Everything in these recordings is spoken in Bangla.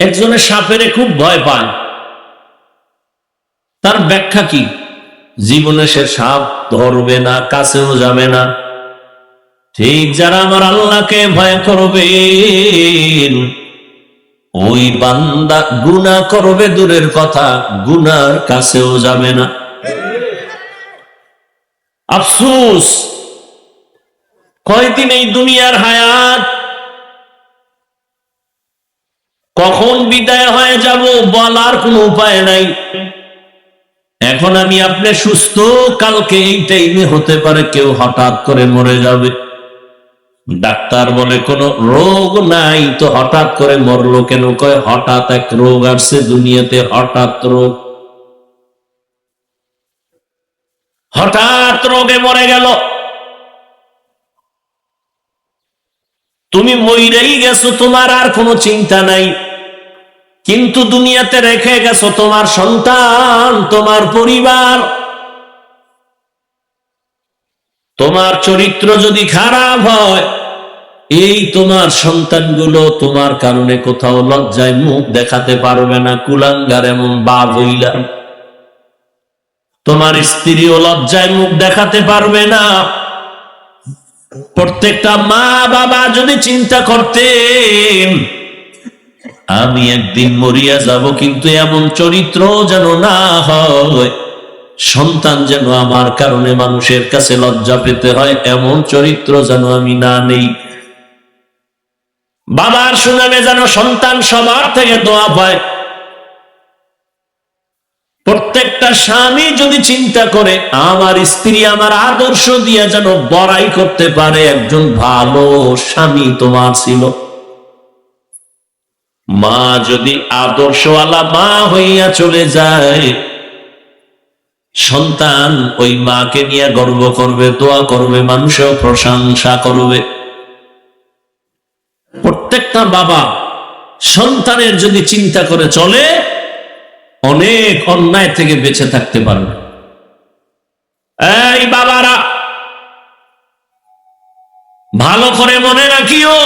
একজনের সাপেরে খুব ভয় পায়। তার ব্যাখ্যা কি? জীবনে সে সাপ ধরবে না, কাছেও যাবে না। ঠিক যারা আমার আল্লাহকে ভয় করবেন ওই বান্দা গুনাহ করবে দূরের কথা গুনার কাছেও যাবে না। আফসুস, কয়দিন এই দুনিয়ার হায়াত কখন বিদায় হয়ে যাব বলার কোনো উপায় নাই। এখন আমি আপনি সুস্থ, কালকে এই টাইমে হতে পারে কেউ হঠাৎ করে মরে যাবে। ডাক্তার বলে, কোনো রোগ নাই তো হঠাৎ করে মরলো কেন? কয়, হঠাৎ এক রোগ আসছে দুনিয়াতে, হঠাৎ রোগ। হঠাৎ রোগে মরে গেল। তুমি মইরেই গেছো, তোমার আর কোনো চিন্তা নাই। কিন্তু দুনিয়াতে রেখে গেছো তোমার সন্তান, তোমার পরিবার। তোমার চরিত্র যদি খারাপ হয়, এই তোমার সন্তানগুলো তোমার কারণে কোথাও লজ্জায় মুখ দেখাতে পারবে না, কুলাঙ্গার এমন বাপ হইলা। তোমার স্ত্রীও লজ্জায় মুখ দেখাতে পারবে না। প্রত্যেকটা মা বাবা যদি চিন্তা করতেন আমি একদিন মরিয়া যাব, কিন্তু এমন চরিত্র যেন না হয়। সন্তান যেন আমার কারণে মানুষের কাছে লজ্জা পেতে হয়, এমন চরিত্র যেন আমি না নেই। বাবার সুনামে যেন সন্তান সবার থেকে দোয়া পায়। প্রত্যেকটা স্বামী যদি চিন্তা করে, আমার স্ত্রী আমার আদর্শ দিয়ে যেন বড়াই করতে পারে, একজন ভালো স্বামী তোমার ছিল। মা যদি আদর্শওয়ালা মা হইয়া চলে যায়, সন্তান ওই মাকে নিয়ে গর্ব করবে, দোয়া করবে মানুষও প্রশংসা করবে। প্রত্যেকটা বাবা সন্তানের যদি চিন্তা করে চলে, অনেক অন্যায় থেকে বেঁচে থাকতে পারবে। এই বাবারা, ভালো করে মনে রাখিও।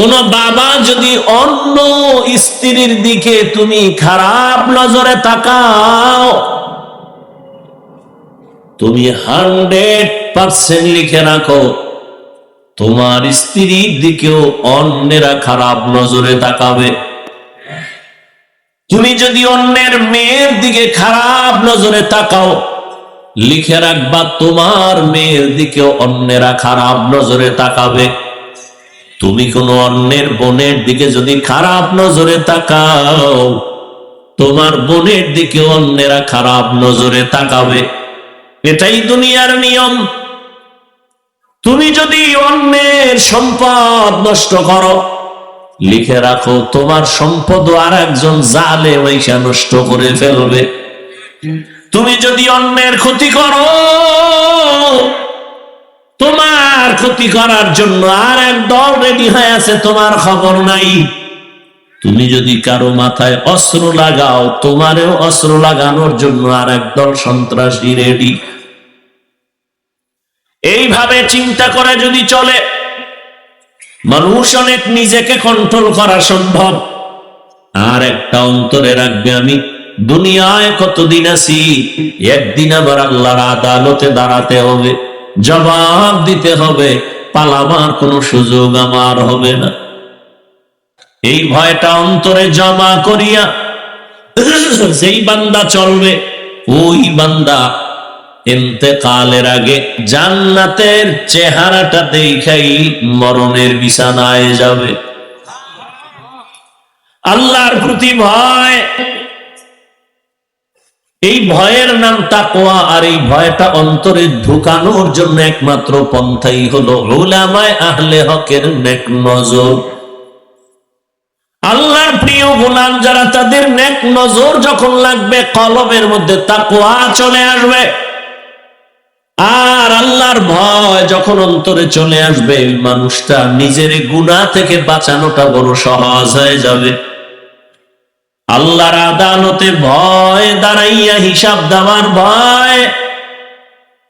কোন বাবা যদি অন্য স্ত্রীর দিকে তুমি খারাপ নজরে তাকাও, তুমি হান্ড্রেড পার্সেন্ট লিখে রাখো, তোমার স্ত্রীর দিকেও অন্যেরা খারাপ নজরে তাকাবে। তুমি যদি অন্যের মেয়ের দিকে খারাপ নজরে তাকাও, লিখে রাখবা তোমার মেয়ের দিকেও অন্যেরা খারাপ নজরে তাকাবে। তুমি কোনো অন্যের বোনের দিকে যদি খারাপ নজরে তাকাও, তোমার বোনের দিকে অন্যেরা খারাপ নজরে তাকাবে। এটাই দুনিয়ার নিয়ম। তুমি যদি অন্যের সম্পদ নষ্ট করো, লিখে রাখো, তোমার সম্পদ আর একজন জালে ওইসা নষ্ট করে ফেলবে। তুমি যদি অন্যের ক্ষতি করো ক্ষতি করার জন্য আর এক দল রেডি হয়ে আছে, তোমার খবর নাই। তুমি যদি কারও মাথায় অস্ত্র লাগাও, তোমারেও অস্ত্র লাগানোর জন্য আর একদল সন্ত্রাসী রেডি। এইভাবে চিন্তা করে যদি চলে, মানুষ অনেক নিজেকে কন্ট্রোল করা সম্ভব। আর একটা অন্তরে রাখবে আমি, দুনিয়ায় কতদিন আছি, একদিন আবার আল্লাহর আদালতে দাঁড়াতে হবে। জবাব দিতে হবে, পালাবার কোনো সুযোগ আমার হবে না। এই ভয়টা অন্তরে জমা করিয়া যেই বান্দা চলবে, ওই বান্দা এতেকালের আগে জান্নাতের চেহারাটা দেখাই মরণের বিছানায় যাবে। আল্লাহর প্রতি ভয় এই ভয়ের নাম তাকোয়া আর এই ভয়টা অন্তরে ঢুকানোর জন্য একমাত্র পন্থাই হলো ওলামায় আহলে হকের নেক নজর। আল্লাহর প্রিয় গোলাম যারা তাদের নেক নজর যখন লাগবে কলমের মধ্যে তাকোয়া চলে আসবে। আর আল্লাহর ভয় যখন অন্তরে চলে আসবে, মানুষটা নিজের গুণা থেকে বাঁচানোটা বড় সহজ হয়ে যাবে। আল্লাহর আদালতে ভয় দাঁড়াইয়া হিসাব দেওয়ার ভয়।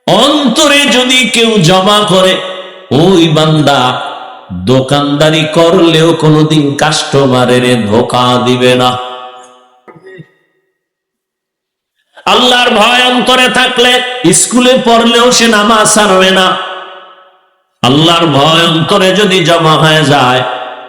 অন্তরে যদি কেউ জমা করে, ওই বান্দা দোকানদারি করলেও কোনোদিন কাস্টমারের ধোকা দিবে না। আল্লাহর ভয় অন্তরে থাকলে স্কুলে পড়লেও সে নামাজ ছাড়বে না। আল্লাহর ভয় অন্তরে যদি জমা হয়ে যায়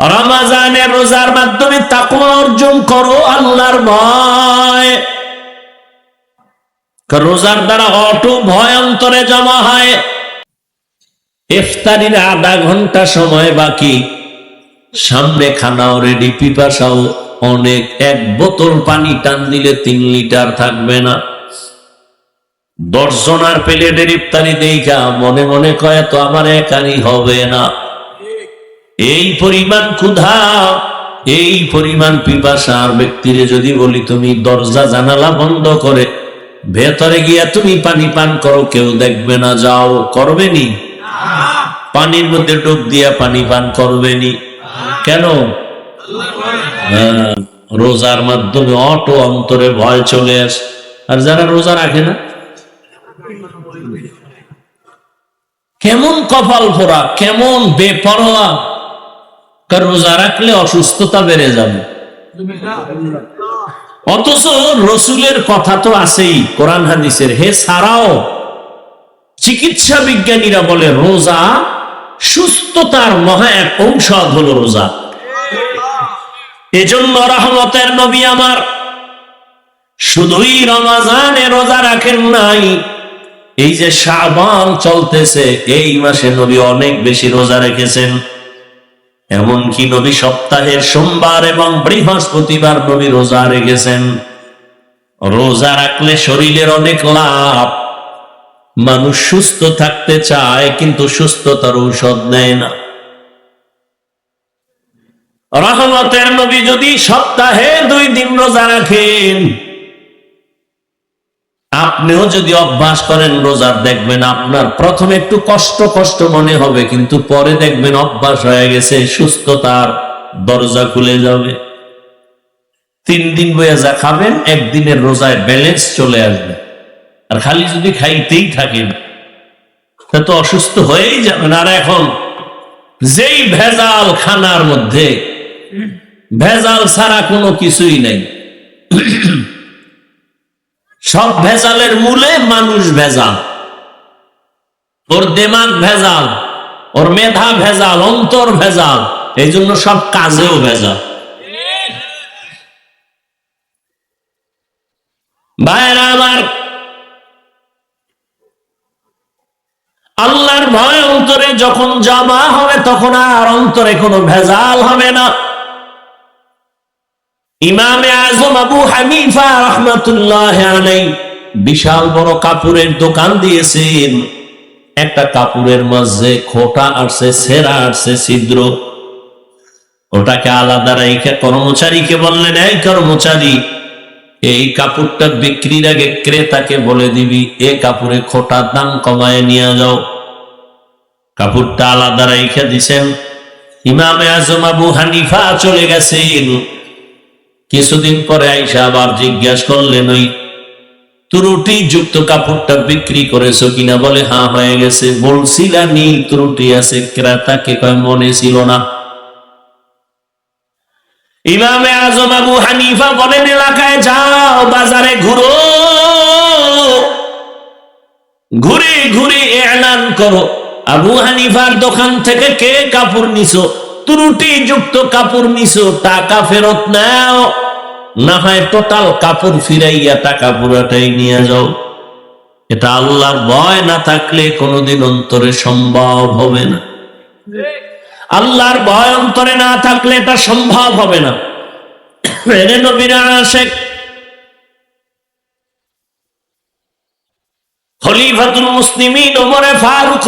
রমাজানের রোজার মাধ্যমে তাকওয়া অর্জন করো আল্লাহর ভয়। রোজার দ্বারা অটো ভয় অন্তরে জমা হয়। আধা ঘণ্টা সময় বাকি। সামনে খানাও রেডি পিপাসাও অনেক। এক বোতল পানি টান দিলে তিন লিটার থাকবে না। দর্শনার প্লেটের ইফতারি দেখা মনে মনে কয় তো আমার একারই হবে না। এই পরিমাণ ক্ষুধা এই পরিমাণ পিপাসার ব্যক্তিরে যদি বলি তুমি দরজা জানালা বন্ধ করে ভেতরে গিয়া তুমি পানি পান করো কেউ দেখবে না যাও করবে নি? পানির মধ্যে ডুব দিয়া পানি পান করবে নি? কেন? হ্যাঁ, রোজার মাধ্যমে অটো অন্তরে ভয় চলে আসে। আর যারা রোজা রাখে না? কেমন কপাল ফোরা কেমন বেপরোয়া। কারণ রোজা রাখলে অসুস্থতা বেড়ে যাবে। অথচ রসুলের কথা তো আছেই, কোরআন হাদিসের। হে সারাও, চিকিৎসা বিজ্ঞানীরা বলে, রোজা সুস্থতার মহা এক ঔষধ হলো রোজা। এজন্য রহমতের নবী আমার, শুধুই রমাজানে রোজা রাখেন নাই, এই যে সাবান চলতেছে, এই মাসে নবী অনেক বেশি রোজা রেখেছেন। এমনকি নবী সপ্তাহের সোমবার এবং বৃহস্পতিবার নবী রোজা রেখেছেন। রোজা রাখলে শরীরের অনেক লাভ। মানুষ সুস্থ থাকতে চায়, কিন্তু সুস্থতার ঔষধ নেয় না। রহমতের নবী যদি সপ্তাহে দুই দিন রোজা রাখেন আপনিও যদি অভ্যাস করেন রোজার, দেখবেন আপনার প্রথমে একটু কষ্ট কষ্ট মনে হবে, কিন্তু পরে দেখবেন অভ্যাস হয়ে গেছে, সুস্থতার দরজা খুলে যাবে। তিন দিন বইয়া যা খাবেন, একদিনের রোজায় ব্যালেন্স চলে আসবে। আর খালি যদি খাইতেই থাকেন, তা তো অসুস্থ হয়েই যাবেন। আর এখন যেই ভেজাল খানার মধ্যে, ভেজাল ছাড়া কোনো কিছুই নেই। সব ভেজালের মূলে মানুষ ভেজাল। ওর দেমাগ ভেজাল, ওর মেধা ভেজাল, অন্তর ভেজাল এই জন্য সব কাজেও ভেজাল। ভাইরা আমার, আল্লাহর ভয় অন্তরে যখন জমা হবে তখন আর অন্তরে কোনো ভেজাল হবে না। ইমামে আজম আবু হানিফা রহমতুল্লাহ বিশাল বড় কাপড়ের দোকান দিয়েছেন। একটা কাপড়ের মাঝে খোটা আসছে, সেরা আসছে, ছিদ্র। ওটাকে আলাদা রেখে কর্মচারীকে বললেন, এই কর্মচারী, এই কাপড়টা বিক্রির আগে ক্রেতাকে বলে দিবি, এ কাপড়ে খোটার দাম কমায় নিয়ে যাও। কাপড়টা আলাদা রেখে দিছেন। ইমামে আজম আবু হানিফা চলে গেছেন। কিছুদিন পরে আইসা আবার জিজ্ঞাসা করলেন, ওই ত্রুটি যুক্ত কাপড়টা বিক্রি করেছ কিনা? বলে হ্যাঁ হয়ে গেছে। বলছিলানি ত্রুটি আছে। ক্রেতাকে মনে ছিল না। ইমামে আজম আবু হানিফা বলেন, এলাকায় যাও, বাজারে ঘুরো। ঘুরে ঘুরে এলান করো। আবু হানিফার দোকান থেকে কে কাপড় নিছো? ত্রুটি যুক্ত কাপড় নিছো, টাকা ফেরত নাও। না হয় টোটাল কাপড় ফিরাইয়া টাকা পুরাটাই নিয়ে যাও। এটা আল্লাহর ভয় না থাকলে কোনোদিন অন্তরে সম্ভব হবে না। আল্লাহর ভয় অন্তরে না থাকলে এটা সম্ভব হবে না। ফারুক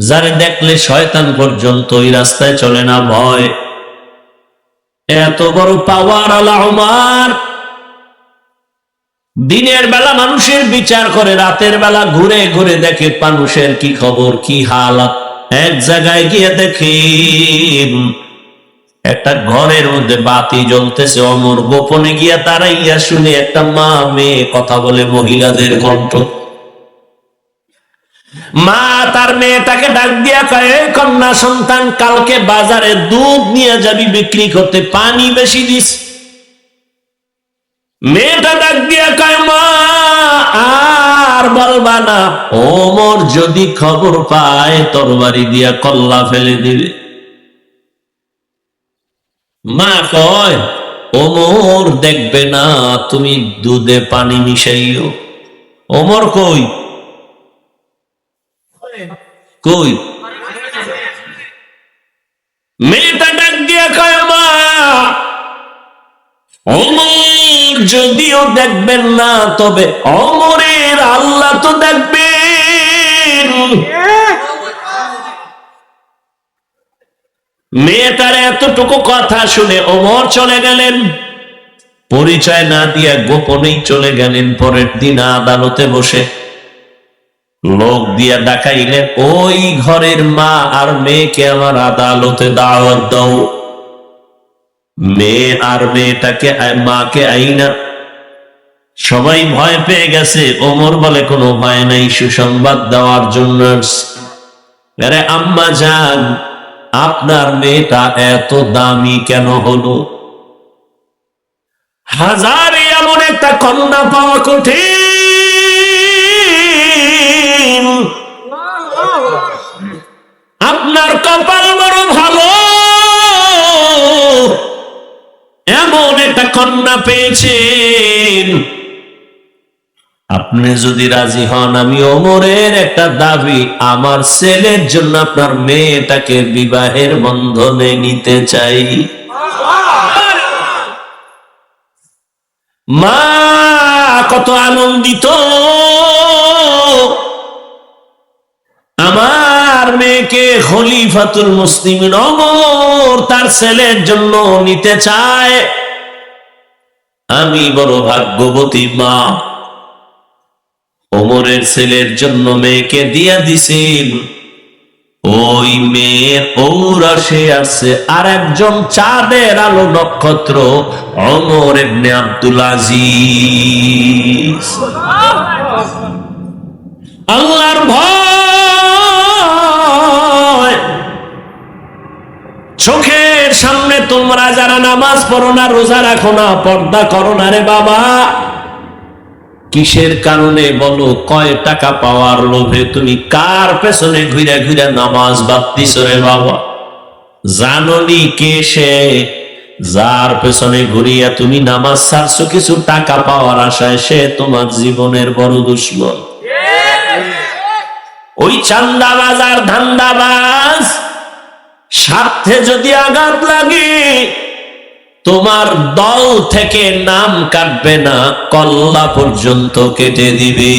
যারে দেখলে শয়তান পর্যন্ত ওই রাস্তায় চলে না, ভয়। এত বড় পাওয়ার আলা উমার। দিনের বেলা মানুষের বিচার করে, রাতের বেলা ঘুরে ঘুরে দেখে মানুষের কি খবর, কি হালাত। এক জায়গায় গিয়ে দেখে, একটা ঘরের মধ্যে বাতি জ্বলতেছে, অমর গোপনে গিয়া তারাইয়া শুনে একটা মা মেয়ে কথা বলে মহিলাদের কণ্ঠ। মা তার মেয়েটাকে ডাক দিয়া কয়ে কন্যা সন্তান, কালকে বাজারে দুধ নিয়ে যাবি, বিক্রি করতে পানি বেশি দিস। মেয়েটা ডাক দিয়া কয়, মা, আর বলবা না, ওমর যদি খবর পায় তরবারি দিয়া কল্লা ফেলে দিবে। মা কয়, ওমর, দেখবে না, তুমি দুধে পানি মিশাইও। ওমর কই কই? মেয়েটা ডাক দিয়া কয়, মা, অমর যদিও দেখবেন না, তবে অমরের আল্লাহ তো দেখবেন। মেয়েটার এতটুকু কথা শুনে অমর চলে গেলেন। পরিচয় না দিয়া গোপনেই চলে গেলেন পরের দিন আদালতে বসে। লোক দিয়া ডাকাইলেন ওই ঘরের মা আর মেয়েকে আমার আদালতে দাওয়াত দাও। মেয়ে আর মেয়েটাকে মাকে আইনা। সবাই ভয় পেয়ে গেছে। ওমর বলে, কোনো ভয় নাই, সুসংবাদ দেওয়ার জন্য আরে আম্মা যান আপনার মেয়েটা এত দামি কেন হলো? হাজারে এমন একটা কন্যা পাওয়া কঠিন। আপনার কপাল বড় ভালো। এমন একটা কন্যা পেয়েছেন। আপনি যদি রাজি হন, আমি ওমরের একটা দাবি, আমার ছেলের জন্য আপনার মেয়েটাকে বিবাহের বন্ধনে নিতে চাই। মা, কত আনন্দিত আমার মেয়েকে খলিফাতুল মুসলিম অমর, তার ছেলের জন্য নিতে চায়। আমি বড় ভাগ্যবতী মা। ওমরের ছেলের জন্য মেয়েকে দিয়া দিছেন। ওই মেয়ের ঔরসে আছে আর একজন চাঁদের আলো নক্ষত্র, অমর এমনি আব্দুল আজিজ। আল্লাহর ভয় তোমরা যারা নামাজ পড়ো না রোজা রাখো না পর্দা করো না রে বাবা। কিসের কারণে বলো কয় টাকা পাওয়ার লোভে তুমি কার পেছনে ঘুরে ঘুরে নামাজ বাপ্তিস রে বাবা? জাননি কে সে? যার পেছনে ঘুরিয়া তুমি নামাজ ছাড়ছো কিছু টাকা পাওয়ার আশায় সে তোমার জীবনের বড় দুশ্মন। ওই চান্দাবাজ আর ধান্দাবাজ স্বার্থে যদি আঘাত লাগে তোমার দল থেকে নাম কাটবে না কল্লা পর্যন্ত কেটে দিবে।